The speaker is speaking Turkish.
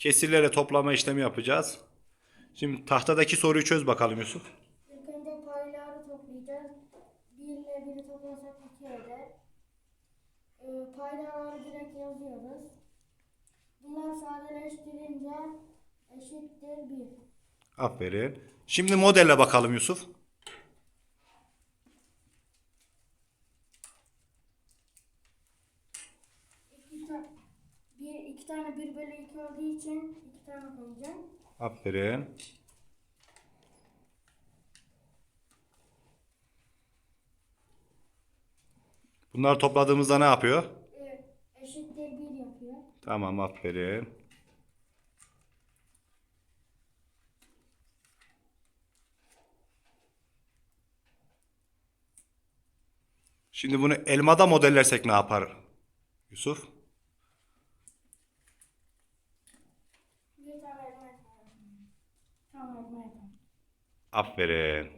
Kesirlere toplama işlemi yapacağız. Şimdi tahtadaki soruyu çöz bakalım Yusuf. İlk önce payları toplayacağız. 1 ile 1'i toplasak 2 eder. Ee, payları direkt yazıyoruz. Bunlar sadeleştirince eşittir 1. Aferin. Şimdi modelle bakalım Yusuf. İki, ta bir, iki tane 1 bölü 2 olduğu için 2 tane koyacağım. Aferin. Bunları topladığımızda ne yapıyor? Ee, eşittir 1 yapıyor. Tamam aferin. Şimdi bunu elmada modellersek ne yapar Yusuf? Bir tane elma yapalım. Tamam elma yapalım. Aferin.